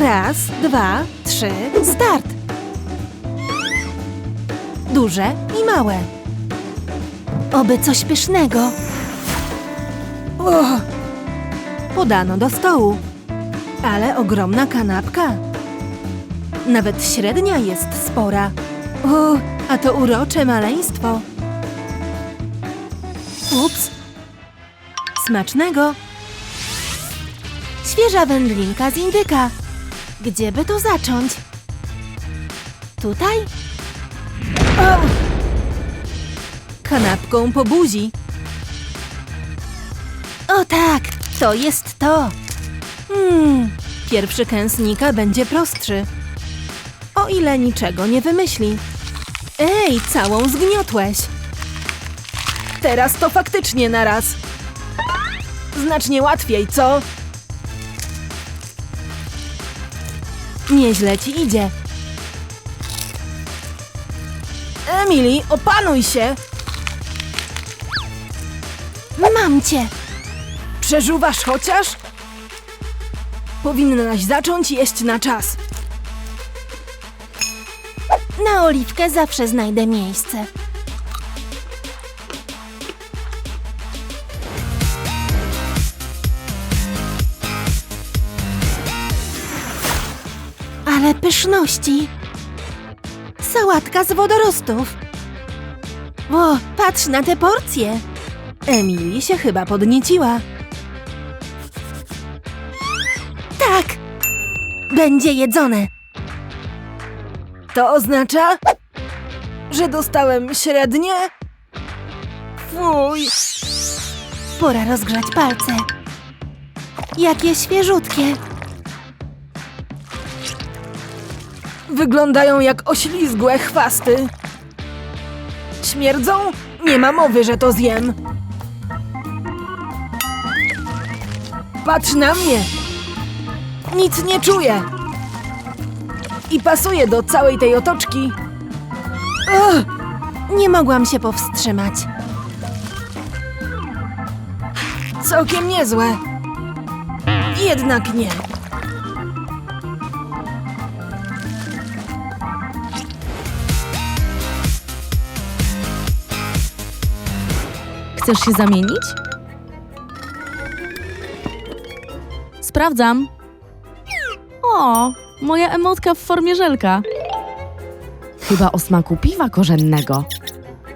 Raz, dwa, trzy, start! Duże i małe. Oby coś pysznego. Uch. Podano do stołu. Ale ogromna kanapka. Nawet średnia jest spora. O, a to urocze maleństwo. Ups. Smacznego. Świeża wędlinka z indyka. Gdzie by to zacząć? Tutaj? O! Kanapką po buzi. O tak, to jest to. Hmm, pierwszy kęsnika będzie prostszy. O ile niczego nie wymyśli. Ej, całą zgniotłeś. Teraz to faktycznie naraz. Znacznie łatwiej, co? Nieźle ci idzie. Emily, opanuj się! Mam cię! Przeżuwasz chociaż? Powinnaś zacząć jeść na czas. Na oliwkę zawsze znajdę miejsce. Ale pyszności! Sałatka z wodorostów. O, patrz na te porcje. Emily się chyba podnieciła. Tak! Będzie jedzone. To oznacza, że dostałem średnie? Fuj! Pora rozgrzać palce. Jakie świeżutkie. Wyglądają jak oślizgłe chwasty. Śmierdzą? Nie ma mowy, że to zjem. Patrz na mnie! Nic nie czuję! I pasuje do całej tej otoczki. Ugh! Nie mogłam się powstrzymać. Całkiem niezłe. Jednak nie. Chcesz się zamienić? Sprawdzam. O, moja emotka w formie żelka. Chyba o smaku piwa korzennego.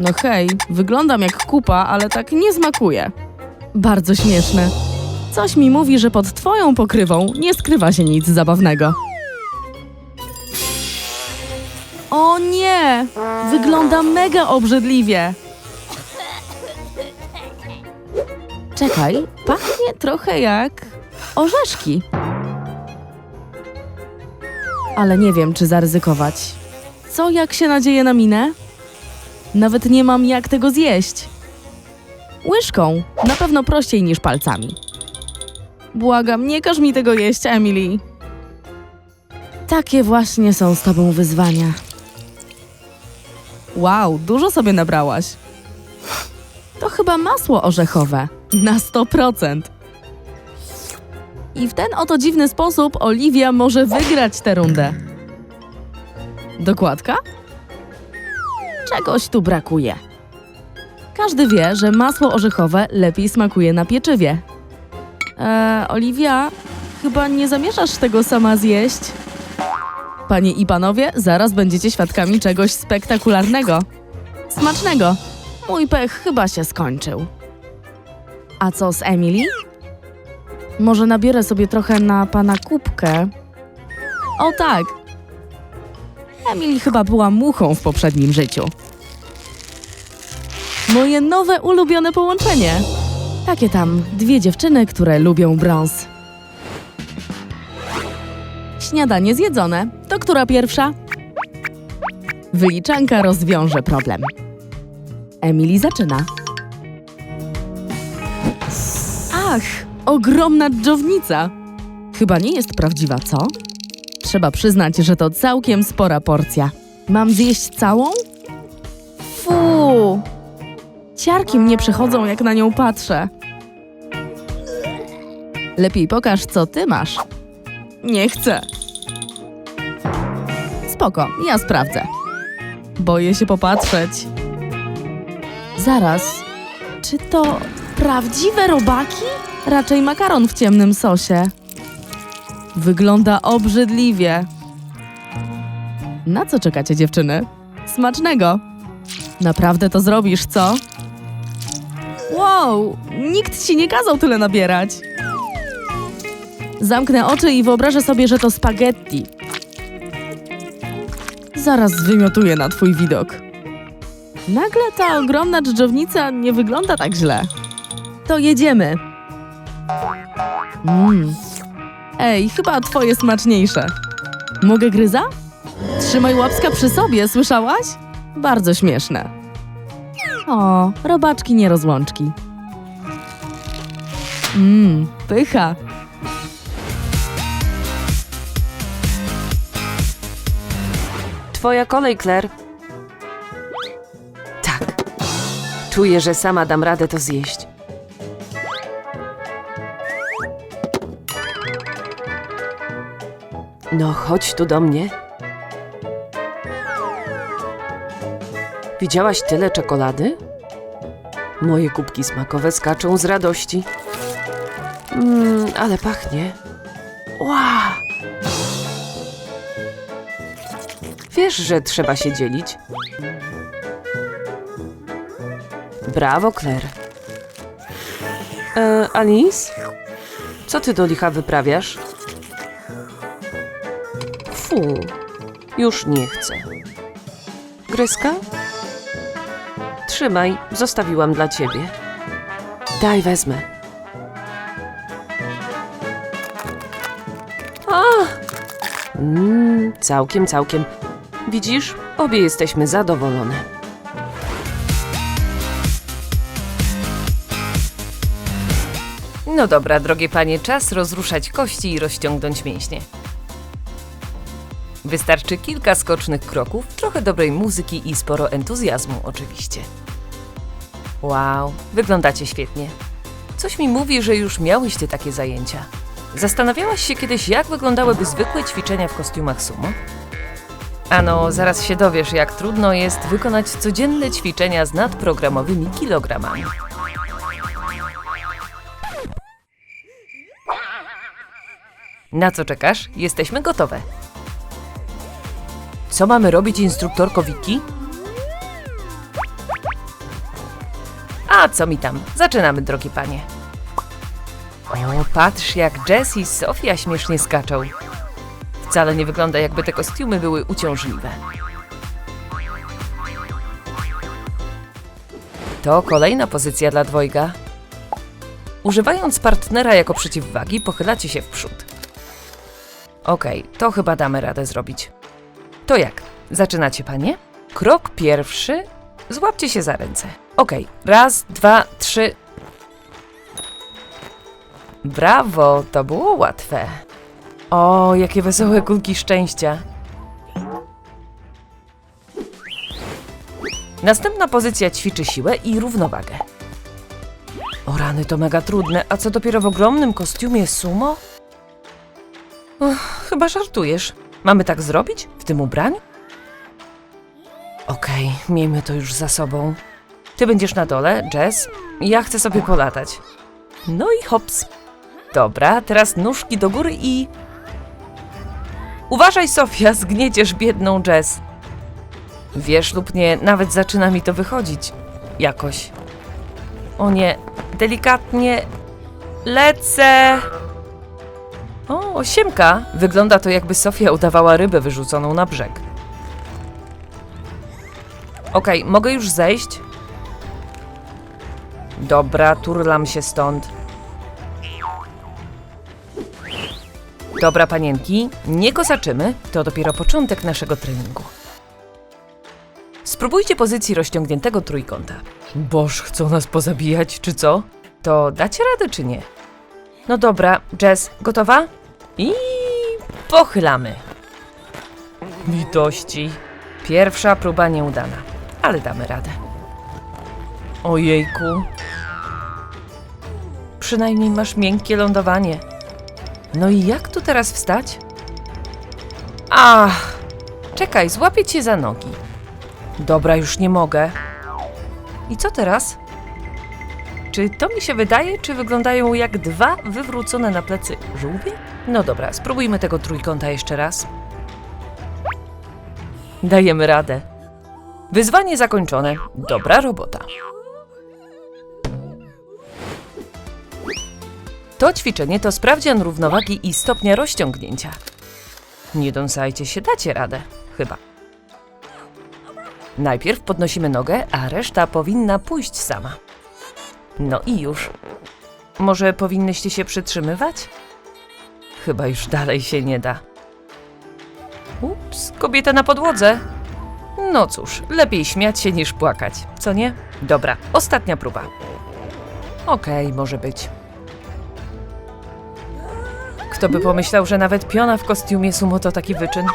No hej, wyglądam jak kupa, ale tak nie smakuje. Bardzo śmieszne. Coś mi mówi, że pod twoją pokrywą nie skrywa się nic zabawnego. O nie! Wygląda mega obrzydliwie. Czekaj, pachnie trochę jak orzeszki. Ale nie wiem, czy zaryzykować. Co jak się nadzieje na minę? Nawet nie mam jak tego zjeść. Łyżką, na pewno prościej niż palcami. Błagam, nie każ mi tego jeść, Emily. Takie właśnie są z tobą wyzwania. Wow, dużo sobie nabrałaś. To chyba masło orzechowe. Na 100%. I w ten oto dziwny sposób Oliwia może wygrać tę rundę. Dokładka? Czegoś tu brakuje. Każdy wie, że masło orzechowe lepiej smakuje na pieczywie. Eee, Oliwia, chyba nie zamierzasz tego sama zjeść? Panie i panowie, zaraz będziecie świadkami czegoś spektakularnego. Smacznego. Mój pech chyba się skończył. A co z Emily? Może nabiorę sobie trochę na pana kubkę? O tak! Emily chyba była muchą w poprzednim życiu. Moje nowe ulubione połączenie. Takie tam dwie dziewczyny, które lubią brąz. Śniadanie zjedzone. To która pierwsza? Wyliczanka rozwiąże problem. Emily zaczyna. Ach, ogromna dżownica. Chyba nie jest prawdziwa, co? Trzeba przyznać, że to całkiem spora porcja. Mam zjeść całą? Fu! Ciarki mnie przechodzą, jak na nią patrzę. Lepiej pokaż, co ty masz. Nie chcę. Spoko, ja sprawdzę. Boję się popatrzeć. Zaraz, czy to prawdziwe robaki? Raczej makaron w ciemnym sosie. Wygląda obrzydliwie. Na co czekacie, dziewczyny? Smacznego! Naprawdę to zrobisz, co? Wow, nikt ci nie kazał tyle nabierać. Zamknę oczy i wyobrażę sobie, że to spaghetti. Zaraz zwymiotuję na twój widok. Nagle ta ogromna dżdżownica nie wygląda tak źle. To jedziemy. Mmm. Ej, chyba twoje smaczniejsze. Mogę gryza? Trzymaj łapska przy sobie, słyszałaś? Bardzo śmieszne. O, robaczki nie rozłączki. Mmm, pycha. Twoja kolej, Claire. Czuję, że sama dam radę to zjeść. No, chodź tu do mnie. Widziałaś tyle czekolady? Moje kubki smakowe skaczą z radości. Mmm, ale pachnie. Ła! Wiesz, że trzeba się dzielić. Brawo, Claire. E, Alice? Co ty do licha wyprawiasz? Fu, już nie chcę. Gryzka? Trzymaj, zostawiłam dla ciebie. Daj, wezmę. A! Mmm, całkiem, całkiem. Widzisz, obie jesteśmy zadowolone. No dobra, drogie panie, czas rozruszać kości i rozciągnąć mięśnie. Wystarczy kilka skocznych kroków, trochę dobrej muzyki i sporo entuzjazmu, oczywiście. Wow, wyglądacie świetnie. Coś mi mówi, że już miałyście takie zajęcia. Zastanawiałaś się kiedyś, jak wyglądałyby zwykłe ćwiczenia w kostiumach sumo? Ano, zaraz się dowiesz, jak trudno jest wykonać codzienne ćwiczenia z nadprogramowymi kilogramami. Na co czekasz? Jesteśmy gotowe. Co mamy robić, instruktorko Wiki? A co mi tam? Zaczynamy, drogie panie. O, patrz jak Jess i Sofia śmiesznie skaczą. Wcale nie wygląda, jakby te kostiumy były uciążliwe. To kolejna pozycja dla dwojga. Używając partnera jako przeciwwagi, pochylacie się w przód. Okej, to chyba damy radę zrobić. To jak? Zaczynacie, panie? Krok pierwszy. Złapcie się za ręce. Okej, raz, dwa, trzy. Brawo, to było łatwe. O, jakie wesołe kulki szczęścia. Następna pozycja ćwiczy siłę i równowagę. O rany, to mega trudne, a co dopiero w ogromnym kostiumie sumo? Och, chyba żartujesz. Mamy tak zrobić? W tym ubraniu? Okej, miejmy to już za sobą. Ty będziesz na dole, Jess. Ja chcę sobie polatać. No i hops. Dobra, teraz nóżki do góry i... Uważaj, Sofia, zgnieciesz biedną Jess. Wiesz lub nie, nawet zaczyna mi to wychodzić. Jakoś. O nie, delikatnie. Lecę! O, siemka! Wygląda to, jakby Sofia udawała rybę wyrzuconą na brzeg. Okej, mogę już zejść? Dobra, turlam się stąd. Dobra, panienki, nie kosaczymy, to dopiero początek naszego treningu. Spróbujcie pozycji rozciągniętego trójkąta. Boż, chcą nas pozabijać, czy co? To dacie radę, czy nie? No dobra, Jess, gotowa? I pochylamy. Litości. Pierwsza próba nieudana, ale damy radę. Ojejku. Przynajmniej masz miękkie lądowanie. No i jak tu teraz wstać? Ach, Czekaj, złapię cię za nogi. Dobra, już nie mogę. I co teraz? Czy to mi się wydaje, czy wyglądają jak dwa wywrócone na plecy żółwie? No dobra, spróbujmy tego trójkąta jeszcze raz. Dajemy radę. Wyzwanie zakończone. Dobra robota. To ćwiczenie to sprawdzian równowagi i stopnia rozciągnięcia. Nie dąsajcie się, dacie radę. Chyba. Najpierw podnosimy nogę, a reszta powinna pójść sama. No i już. Może powinnyście się przytrzymywać? Chyba już dalej się nie da. Ups, kobieta na podłodze. No cóż, lepiej śmiać się niż płakać, co nie? Dobra, ostatnia próba. Okej, może być. Kto by pomyślał, że nawet piona w kostiumie sumo to taki wyczyn?